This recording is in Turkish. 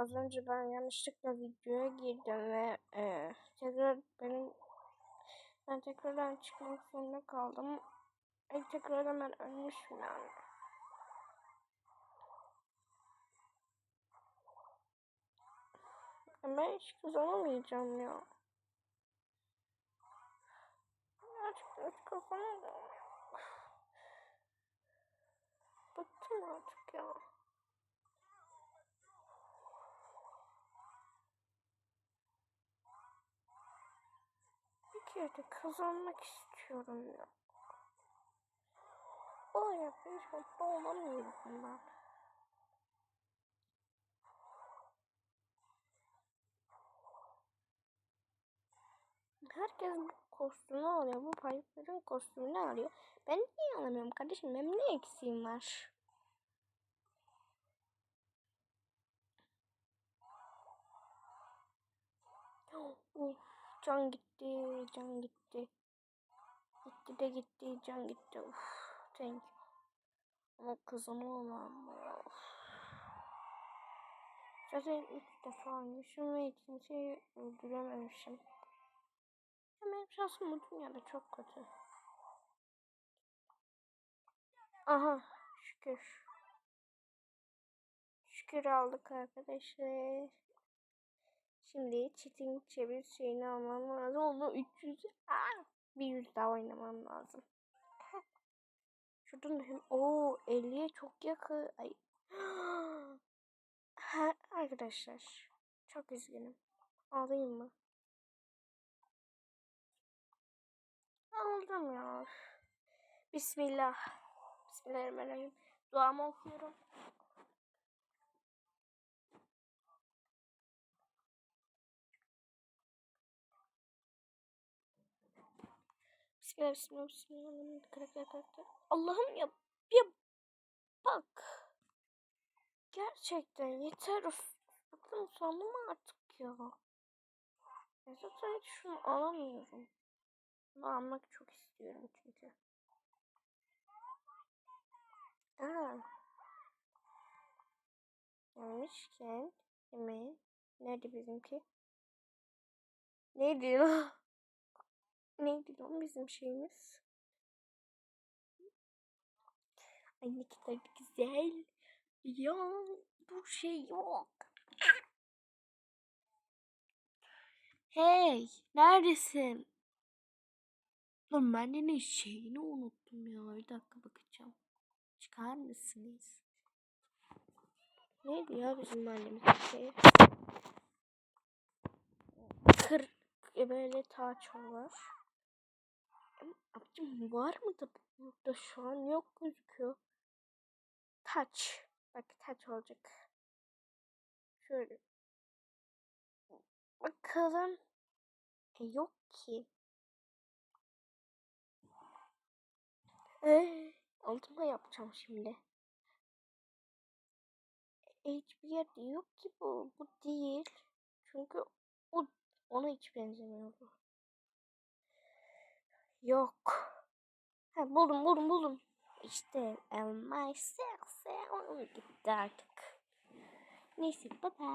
az önce ben yanlışlıkla videoya girdim ve e, tekrar benim ben tekrardan çıkmak zorunda kaldım. E, tekrardan ben ölmüşüm yani. Ben hiç kazanamayacağım ya. Gerçekten hiç kazanamayacağım. Bıktım artık ya. Bir kere de kazanmak istiyorum ya. O hayatta hiç mutlu olamıyorum ben. Herkes bu kostümü alıyor. Bu Piper'ın kostümünü alıyor. Ben niye alamıyorum kardeşim? Benim ne eksiğim var? Can gitti, can gitti. Gitti de gitti, can gitti. Uf, thank you. Ama kazanamam ya. Zaten üç defa ölmüşüm ve kimseyi öldürememişim. Benim şansım bu dünyada çok kötü. Aha şükür. Şükür aldık arkadaşlar. Şimdi çitin çevir şeyini almam lazım. Onu 300 Aa, bir yüz daha oynamam lazım. Şuradan da hem o 50'ye çok yakın. Ay. Ha, arkadaşlar çok üzgünüm. Alayım mı? Aldım ya. Bismillah. Bismillahirrahmanirrahim. Duamı okuyorum. Bismillah, bismillah, bismillah. Karakter, karakter. Allah'ım ya, ya bak. Gerçekten yeter. Of. Bıktım sonum artık ya. Ya zaten şunu alamıyorum. Bunu almak çok istiyorum çünkü. Aa. Gelmişken hemen nerede bizimki? Neydi lan? Neydi lan bizim şeyimiz? Ay ne kadar güzel. Ya bu şey yok. Hey, neredesin? Lan ben de ne şeyini unuttum ya. Bir dakika bakacağım. Çıkar mısınız? Neydi ya bizim mahallemizin şeyi? Kır böyle taç var. Abicim var mı da burada şu an yok gözüküyor. Taç. Bak taç olacak. Şöyle. Bakalım. E, yok ki. Ee, altıma yapacağım şimdi. Hiçbir yerde yok ki bu. Bu değil. Çünkü o ona hiç benzemiyor bu. Yok. Ha, buldum buldum buldum. İşte my sex gitti artık. Neyse bye.